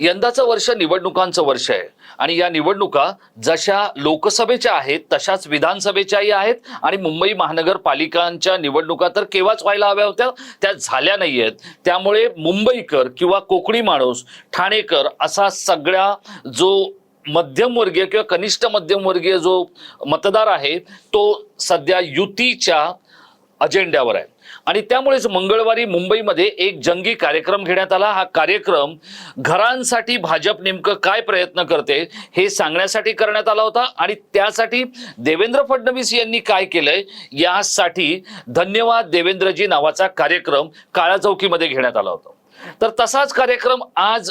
यंदाचं वर्ष निवडणुकांचं वर्ष आहे. आणि या निवडणुका जशा लोकसभेच्या आहेत तशाच विधानसभेच्याही आहेत आणि मुंबई महानगरपालिकांच्या निवडणुका तर केव्हाच व्हायला हव्या होत्या? त्या झाल्या नाही आहेत त्यामुळे मुंबईकर किंवा कोकणी माणूस ठाणेकर असा सगळ्या जो मध्यमवर्गीय किंवा कनिष्ठ मध्यमवर्गीय जो मतदार आहे तो सध्या युतीच्या अजेंड्यावर आहे. आणि त्यामुळेच मंगळवारी मुंबईमध्ये एक जंगी कार्यक्रम घेण्यात आला. हा कार्यक्रम घरांसाठी भाजप नेमकं काय प्रयत्न करते हे सांगण्यासाठी करण्यात आला होता. आणि त्यासाठी देवेंद्र फडणवीस यांनी काय केलंय यासाठी धन्यवाद देवेंद्रजी नावाचा कार्यक्रम काळा चौकीमध्ये घेण्यात आला होता. तर तसाच कार्यक्रम आज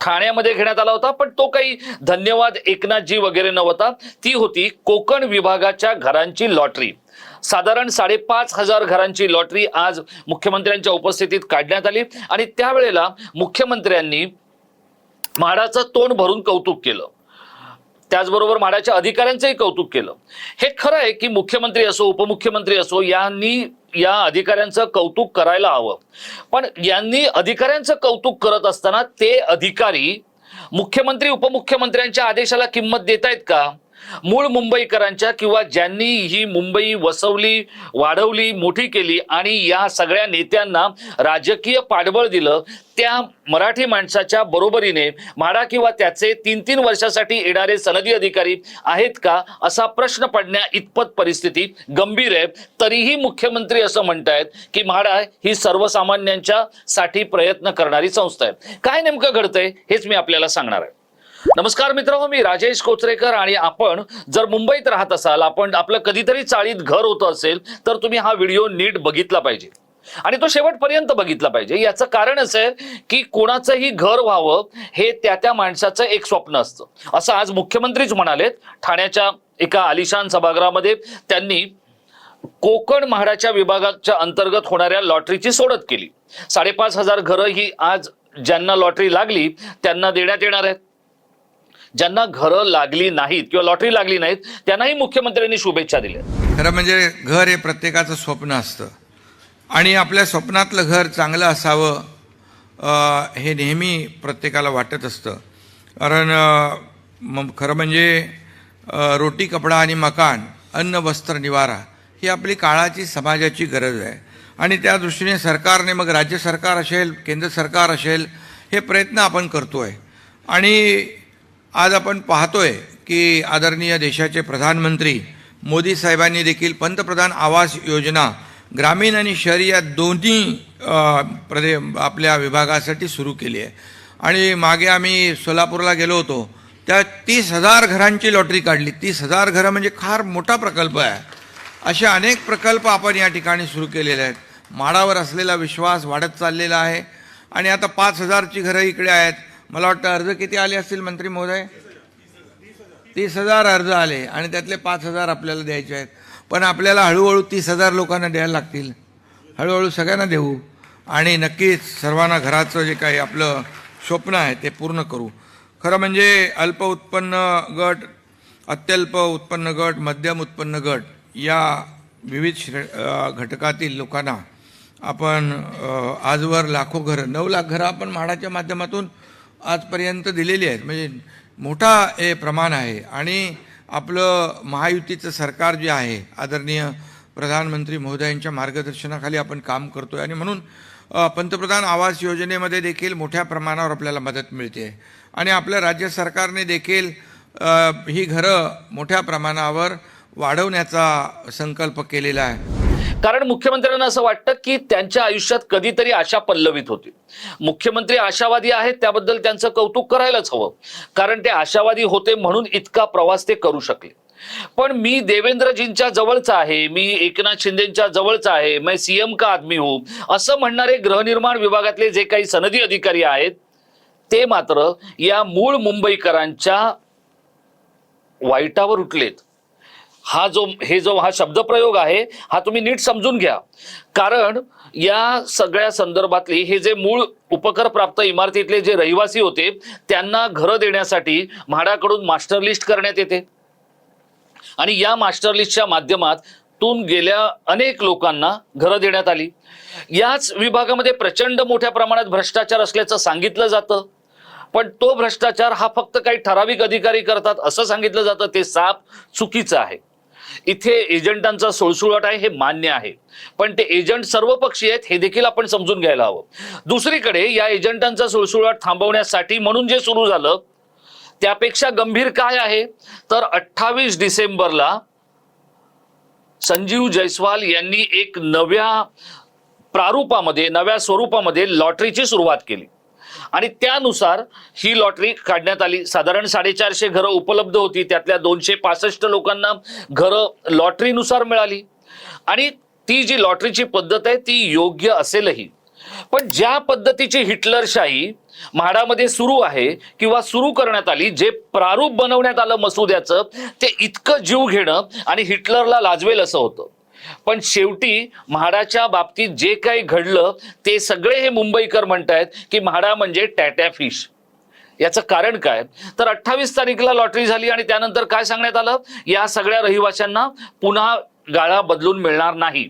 ठाण्यामध्ये घेण्यात आला होता पण तो काही धन्यवाद एकनाथजी वगैरे नव्हता. ती होती कोकण विभागाच्या घरांची लॉटरी. साधारण साडेपाच हजार घरांची लॉटरी आज मुख्यमंत्र्यांच्या उपस्थितीत काढण्यात आली. आणि त्यावेळेला मुख्यमंत्र्यांनी म्हाडाचं तोंड भरून कौतुक केलं. त्याचबरोबर म्हाडाच्या अधिकाऱ्यांचंही कौतुक केलं. हे खरं आहे की मुख्यमंत्री असो उपमुख्यमंत्री असो यांनी या अधिकाऱ्यांचं कौतुक करायला हवं. पण यांनी अधिकाऱ्यांचं कौतुक करत असताना ते अधिकारी मुख्यमंत्री उपमुख्यमंत्र्यांच्या आदेशाला किंमत देत आहेत का? मूळ मुंबईकरांच्या किंवा ज्यांनी ही मुंबई वसवली वाढवली मोठी केली आणि या सगळ्या नेत्यांना राजकीय पाठबळ दिलं त्या मराठी माणसाच्या बरोबरीने म्हाडा किंवा त्याचे तीन तीन वर्षासाठी येणारे सनदी अधिकारी आहेत का असा प्रश्न पडण्या इतपत परिस्थिती गंभीर आहे. तरीही मुख्यमंत्री असं म्हणतायत की म्हाडा ही सर्वसामान्यांच्या साठी प्रयत्न करणारी संस्था आहे. काय नेमकं घडतंय हेच मी आपल्याला सांगणार आहे. नमस्कार मित्र मी राजेश कोचरेकर आणि आपण जर मुंबईत राहत असाल आपण आपलं कधीतरी चाळीत घर होतं असेल तर तुम्ही हा व्हिडिओ नीट बघितला पाहिजे. आणि तो शेवटपर्यंत बघितला पाहिजे. याचं कारण असं आहे की कोणाचंही घर व्हावं हे त्या त्या माणसाचं एक स्वप्न असतं. असं आज मुख्यमंत्रीच म्हणालेत. ठाण्याच्या एका आलिशान सभागृहामध्ये त्यांनी कोकण म्हाडाच्या विभागाच्या अंतर्गत होणाऱ्या लॉटरीची सोडत केली. साडेपाच हजार घरं ही आज ज्यांना लॉटरी लागली त्यांना देण्यात येणार आहेत. ज्यांना घरं लागली नाहीत किंवा लॉटरी लागली नाहीत त्यांनाही मुख्यमंत्र्यांनी शुभेच्छा दिल्या. खरं म्हणजे घर हे प्रत्येकाचं स्वप्न असतं. आणि आपल्या स्वप्नातलं घर चांगलं असावं हे नेहमी प्रत्येकाला वाटत असतं. कारण मग खरं म्हणजे रोटी कपडा आणि मकान अन्न वस्त्र निवारा ही आपली काळाची समाजाची गरज आहे. आणि त्या दृष्टीने सरकारने मग राज्य सरकार असेल केंद्र सरकार असेल हे प्रयत्न आपण करतो आहे आणि आज आपण पाहतोय की आदरणीय देशाचे प्रधानमंत्री मोदी साहेबांनी देखील पंतप्रधान आवास योजना ग्रामीण आणि शहरी या दोन्ही प्रदे आपल्या विभागासाठी सुरू केली आहे. आणि मागे आम्ही सोलापूरला गेलो होतो त्या तीस हजार घरांची लॉटरी काढली. तीस हजार घरं म्हणजे फार मोठा प्रकल्प आहे. असे अनेक प्रकल्प आपण या ठिकाणी सुरू केलेले आहेत. माडावर असलेला विश्वास वाढत चाललेला आहे. आणि आता पाच हजारची घरं इकडे आहेत. मला वाटतं अर्ज किती आले असतील मंत्री महोदय? तीस हजार अर्ज आले आणि त्यातले पाच हजार आपल्याला द्यायचे आहेत. पण आपल्याला हळूहळू तीस हजार लोकांना द्यायला लागतील. हळूहळू सगळ्यांना देऊ. आणि नक्कीच सर्वांना घराचं जे काही आपलं स्वप्न आहे ते पूर्ण करू. खरं म्हणजे अल्प उत्पन्न गट अत्यल्प उत्पन्न गट मध्यम उत्पन्न गट या विविध श्रे घटकातील लोकांना आपण आजवर लाखो घरं नऊ लाख घरं आपण म्हाडाच्या माध्यमातून आजपर्यंत दिलेली आहेत. म्हणजे मोठा हे प्रमाण आहे. आणि आपलं महायुतीचं सरकार जे आहे आदरणीय प्रधानमंत्री महोदयांच्या मार्गदर्शनाखाली आपण काम करतो आहे आणि म्हणून पंतप्रधान आवास योजनेमध्ये देखील मोठ्या प्रमाणावर आपल्याला मदत मिळते. आणि आपल्या राज्य सरकारने देखील ही घरं मोठ्या प्रमाणावर वाढवण्याचा संकल्प केलेला आहे. कारण मुख्यमंत्र्यांना असं वाटतं की त्यांच्या आयुष्यात कधीतरी आशा पल्लवित होती. मुख्यमंत्री आशावादी आहेत त्याबद्दल त्यांचं कौतुक करायलाच हवं. कारण ते आशावादी होते म्हणून इतका प्रवास ते करू शकले. पण मी देवेंद्रजींच्या जवळचा आहे मी एकनाथ शिंदेच्या जवळचा आहे मैं सीएम का आदमी हूं असं म्हणणारे गृहनिर्माण विभागातले जे काही सनदी अधिकारी आहेत ते मात्र या मूळ मुंबईकरांच्या वाईटावर उठलेत. हा जो हे जो हा शब्दप्रयोग आहे हा तुम्ही नीट समजून घ्या. कारण या सगळ्या संदर्भातली हे जे मूळ उपकर प्राप्त इमारतीतले जे रहिवासी होते त्यांना घरं देण्यासाठी म्हाडाकडून मास्टर लिस्ट करण्यात येते. आणि या मास्टर लिस्टच्या माध्यमातून गेल्या अनेक लोकांना घरं देण्यात आली. याच विभागामध्ये प्रचंड मोठ्या प्रमाणात भ्रष्टाचार असल्याचं सांगितलं जातं. पण तो भ्रष्टाचार हा फक्त काही ठराविक अधिकारी करतात असं सांगितलं जातं ते साप चुकीचं आहे. इथे एजंटांचा सुळसुळाट आहे हे मान्य आहे. पण ते एजंट सर्वपक्षीय आहेत हे देखील आपण समजून घ्यायला हवं. दुसरीकडे या एजंटांचा सुळसुळाट थांबवण्यासाठी म्हणून जे सुरू झालं त्यापेक्षा गंभीर काय आहे? तर अठ्ठावीस डिसेंबरला संजीव जयस्वाल यांनी एक नव्या प्रारूपामध्ये नव्या स्वरूपामध्ये लॉटरीची सुरुवात केली. आणि त्यानुसार ही लॉटरी काढण्यात आली. साधारण साडेचारशे घरं उपलब्ध होती. त्यातल्या दोनशे पासष्ट लोकांना घरं लॉटरीनुसार मिळाली. आणि ती जी लॉटरीची पद्धत आहे ती योग्य असेलही. पण ज्या पद्धतीची हिटलरशाही म्हाडामध्ये सुरू आहे किंवा सुरू करण्यात आली जे प्रारूप बनवण्यात आलं मसुद्याचं ते इतकं जीव घेणं आणि हिटलरला लाजवेल असं होतं. पण शेवटी म्हाडाच्या बाबतीत जे काही घडलं ते सगळे हे मुंबईकर म्हणतायत की म्हाडा म्हणजे टॅट्या फिश. याचं कारण काय? तर अठ्ठावीस तारीखला लॉटरी झाली आणि त्यानंतर काय सांगण्यात आलं? या सगळ्या रहिवाशांना पुन्हा गाळा बदलून मिळणार नाही.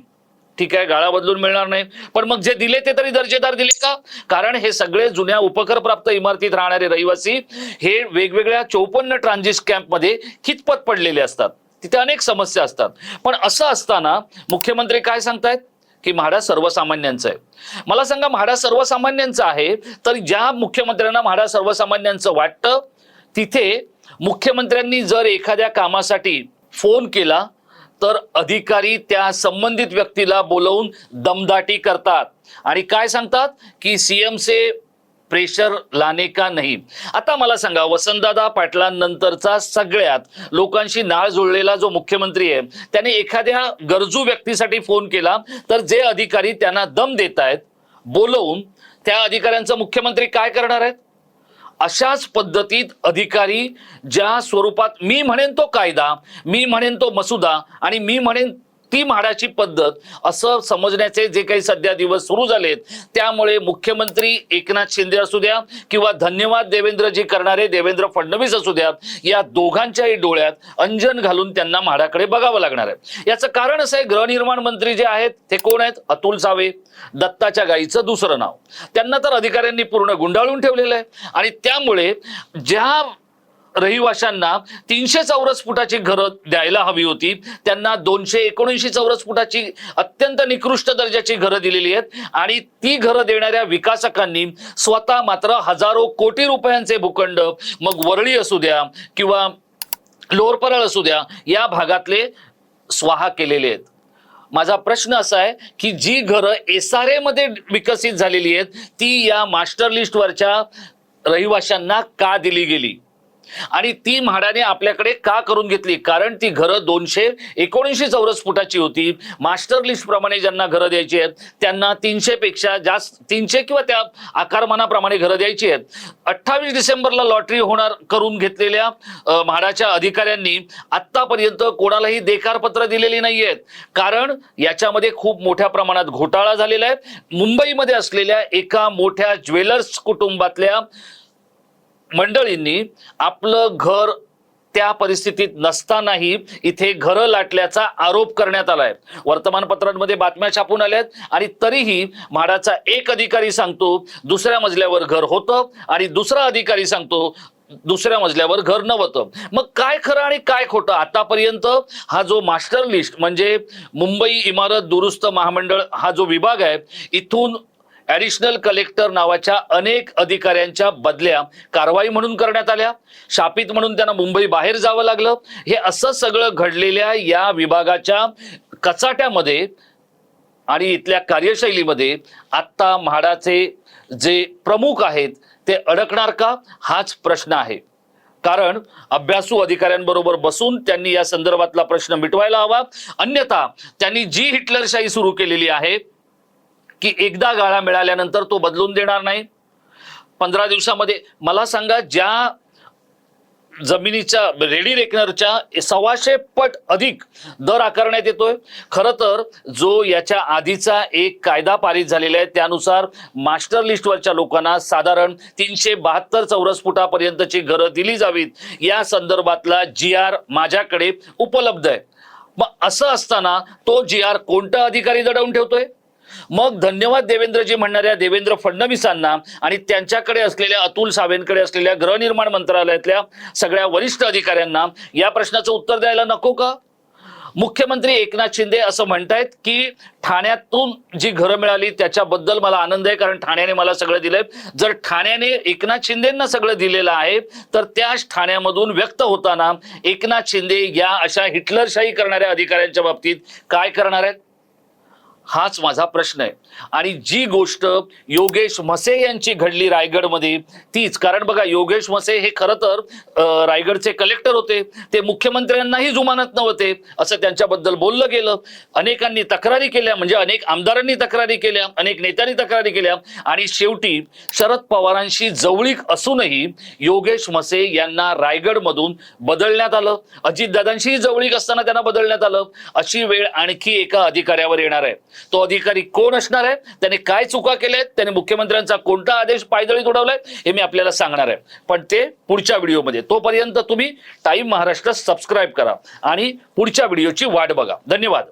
ठीक आहे गाळा बदलून मिळणार नाही. पण मग जे दिले ते तरी दर्जेदार दिले का? कारण हे सगळे जुन्या उपकरप्राप्त इमारतीत राहणारे रहिवासी हे वेगवेगळ्या चौपन्न ट्रान्झिट कॅम्पमध्ये कितपत पडलेले असतात. तिथे अनेक समस्या असतात. पण असं असताना मुख्यमंत्री काय सांगतायत? की म्हाडा सर्वसामान्यांचं आहे. मला सांगा म्हाडा सर्वसामान्यांचं आहे तर ज्या मुख्यमंत्र्यांना म्हाडा सर्वसामान्यांचं वाटतं तिथे मुख्यमंत्र्यांनी जर एखाद्या कामासाठी फोन केला तर अधिकारी त्या संबंधित व्यक्तीला बोलवून दमदाटी करतात. आणि काय सांगतात? की सीएमचे प्रेशर लाने का नाही. आता मला सांगा वसंतदादा पाटलांनंतरचा सगळ्यात लोकांशी नाळ जुळलेला जो मुख्यमंत्री आहे त्याने एखाद्या गरजू व्यक्तीसाठी फोन केला तर जे अधिकारी त्यांना दम देत आहेत बोलवून त्या अधिकाऱ्यांचं मुख्यमंत्री काय करणार आहेत? अशाच पद्धतीत अधिकारी ज्या स्वरूपात मी म्हणेन तो कायदा मी म्हणेन तो मसुदा आणि मी म्हणेन ती म्हाडाची पद्धत असं समजण्याचे जे काही सध्या दिवस सुरू झालेत त्यामुळे मुख्यमंत्री एकनाथ शिंदे असू द्या किंवा धन्यवाद देवेंद्रजी करणारे देवेंद्र फडणवीस असू द्यात या दोघांच्याही डोळ्यात अंजन घालून त्यांना म्हाडाकडे बघावं लागणार आहे. याचं कारण असं आहे गृहनिर्माण मंत्री जे आहेत ते कोण आहेत? अतुल सावे दत्ताच्या गाईचं दुसरं नाव. त्यांना तर अधिकाऱ्यांनी पूर्ण गुंडाळून ठेवलेलं आहे. आणि त्यामुळे ज्या रहिवाशांना तीनशे चौरस फुटाची घरं द्यायला हवी होती. त्यांना दोनशे एकोणऐंशी चौरस फुटाची अत्यंत निकृष्ट दर्जाची घरं दिलेली आहेत. आणि ती घरं देणाऱ्या विकासकांनी स्वतः मात्र हजारो कोटी रुपयांचे भूखंड मग वरळी असू द्या किंवा लोअरपरळ असू द्या या भागातले स्वाहा केलेले आहेत. माझा प्रश्न असा आहे की जी घरं एस आर एमध्ये विकसित झालेली आहेत ती या मास्टर लिस्टवरच्या रहिवाशांना का दिली गेली? आणि ती म्हाडाने आपल्याकडे का करून घेतली? कारण ती घरं दोनशे एकोणऐंशी चौरस फुटाची होती. मास्टर लिस्ट प्रमाणे ज्यांना घरं द्यायची आहेत त्यांना तीनशे पेक्षा जास्त तीनशे किंवा त्या आकारमानाप्रमाणे घरं द्यायची आहेत. अठ्ठावीस डिसेंबरला लॉटरी होणार करून घेतलेल्या म्हाडाच्या अधिकाऱ्यांनी आतापर्यंत कोणालाही देकारपत्र दिलेली नाही आहेत कारण याच्यामध्ये खूप मोठ्या प्रमाणात घोटाळा झालेला आहे. मुंबईमध्ये असलेल्या एका मोठ्या ज्वेलर्स कुटुंबातल्या मंडळींनी आपलं घर त्या परिस्थितीत नसतानाही इथे घरं लाटल्याचा आरोप करण्यात आलाय. वर्तमानपत्रांमध्ये बातम्या छापून आल्यात आणि तरीही म्हाडाचा एक अधिकारी सांगतो दुसऱ्या मजल्यावर घर होतं आणि दुसरा अधिकारी सांगतो दुसऱ्या मजल्यावर घर नव्हतं. मग काय खरं आणि काय खोटं? आतापर्यंत हा जो मास्टर लिस्ट म्हणजे मुंबई इमारत दुरुस्त महामंडळ हा जो विभाग आहे इथून ॲडिशनल कलेक्टर नावाच्या अनेक अधिकाऱ्यांच्या बदल्या कारवाई म्हणून करण्यात आल्या. शापित म्हणून त्यांना मुंबई बाहेर जावं लागलं. हे असं सगळं घडलेल्या या विभागाच्या कचाट्यामध्ये आणि इथल्या कार्यशैलीमध्ये आत्ता म्हाडाचे जे प्रमुख आहेत ते अडकणार का? हाच प्रश्न आहे. कारण अभ्यासू अधिकाऱ्यांबरोबर बसून त्यांनी या संदर्भातला प्रश्न मिटवायला हवा. अन्यथा त्यांनी जी हिटलरशाही सुरू केलेली आहे की एकदा गाळा मिळाल्यानंतर तो बदलून देणार नाही. पंधरा दिवसामध्ये मला सांगा ज्या जमिनीच्या रेडी रेकनरच्या सव्वाशे पट अधिक दर आकारण्यात येतोय. खरं तर जो याच्या आधीचा एक कायदा पारित झालेला आहे त्यानुसार मास्टर लिस्टवरच्या लोकांना साधारण तीनशे बहात्तर चौरस फुटापर्यंतची घरं दिली जावीत. या संदर्भातला जी आर माझ्याकडे उपलब्ध आहे. मग असं असताना तो जी आर कोणता अधिकारी दडवून ठेवतोय? मग धन्यवाद देवेंद्रजी म्हणणाऱ्या देवेंद्र फडणवीसांना आणि त्यांच्याकडे असलेल्या अतुल सावेंकडे असलेल्या गृहनिर्माण मंत्रालयातल्या सगळ्या वरिष्ठ अधिकाऱ्यांना या प्रश्नाचं उत्तर द्यायला नको का? मुख्यमंत्री एकनाथ शिंदे असं म्हणतायत की ठाण्यातून जी घरं मिळाली त्याच्याबद्दल मला आनंद आहे कारण ठाण्याने मला सगळं दिलंय. जर ठाण्याने एकनाथ शिंदेंना सगळं दिलेलं आहे तर त्याच ठाण्यामधून व्यक्त होताना एकनाथ शिंदे या अशा हिटलरशाही करणाऱ्या अधिकाऱ्यांच्या बाबतीत काय करणार आहेत? हाच माझा प्रश्न आहे. आणि जी गोष्ट योगेश म्हसे यांची घडली रायगडमध्ये तीच. कारण बघा योगेश म्हसे हे खरं तर रायगडचे कलेक्टर होते. ते मुख्यमंत्र्यांनाही जुमानत नव्हते. असं त्यांच्याबद्दल बोललं गेलं. अनेकांनी तक्रारी केल्या म्हणजे अनेक आमदारांनी तक्रारी केल्या अनेक नेत्यांनी तक्रारी केल्या. आणि शेवटी शरद पवारांशी जवळीक असूनही योगेश म्हसे यांना रायगडमधून बदलण्यात आलं. अजितदादांशीही जवळीक असताना त्यांना बदलण्यात आलं. अशी वेळ आणखी एका अधिकाऱ्यावर येणार आहे. तो अधिकारी कोण असणार आहे? त्याने काय चुका केल्या आहेत त्याने मुख्यमंत्र्यांचा कोणता आदेश पायदळीत उडवलाय हे मी आपल्याला सांगणार आहे. पण ते पुढच्या व्हिडिओमध्ये. तोपर्यंत तुम्ही टाईम महाराष्ट्र सबस्क्राईब करा आणि पुढच्या व्हिडिओची वाट बघा. धन्यवाद.